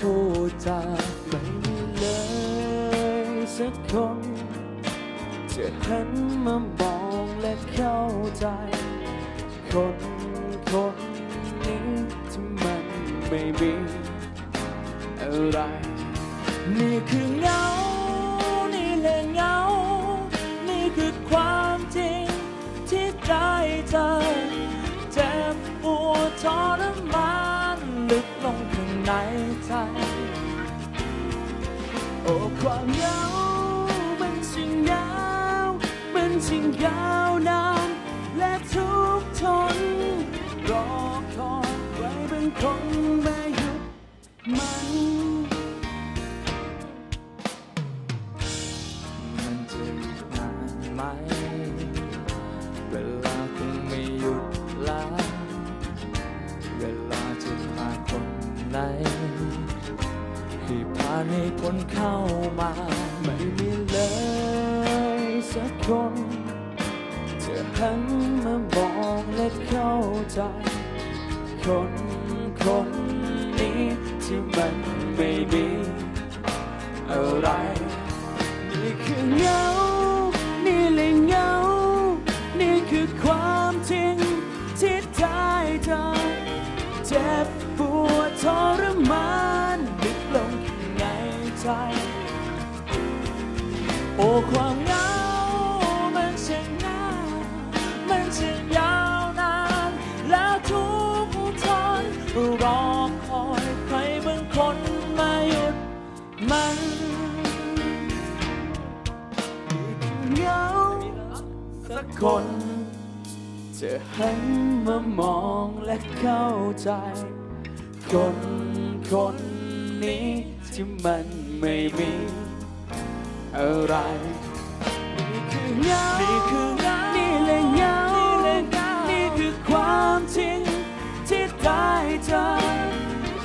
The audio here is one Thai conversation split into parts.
พูดจาไม่มีเลยสักคน จะหันมามองและเข้าใจ คนคนนี้ที่มันไม่มีอะไร นี่คือเงา อ้ความเหงามันช่างยาวมันช่างยาวนานและทุกทนรอคอยไว้เป็นคนไม่หยุดมันมันจะนานไหม ให้ผ่านให้คนเข้ามา ไม่มีเลยสักคนจะหันมามองและเข้าใจ คนคนนี้ที่มันไม่มีอะไร นี่คือเงา นี่เลยเงา นี่คือความจริงที่ได้เจอเจ็บปวดทรมาน ใจ โอ้ความเหงา มันช่างนานมันช่างยาวนาน แล้วทุกทนรอคอยใครบางคนมาหยุดมันเหงาสักคนจะหันมามองและเข้าใจ คนคนนี้ที่มัน ไม่มีอะไร นี่คือเงานี่คือเงานี่เลยเงานี่เลยเงานี่คือความจริงที่ได้เจอ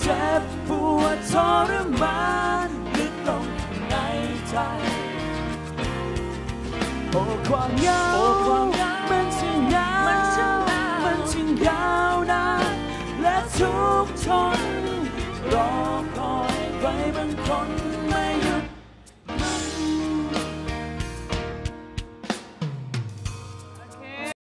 เจ็บปวดทรมานลึกลงในใจโอ้ความเงาโอ้ความเงา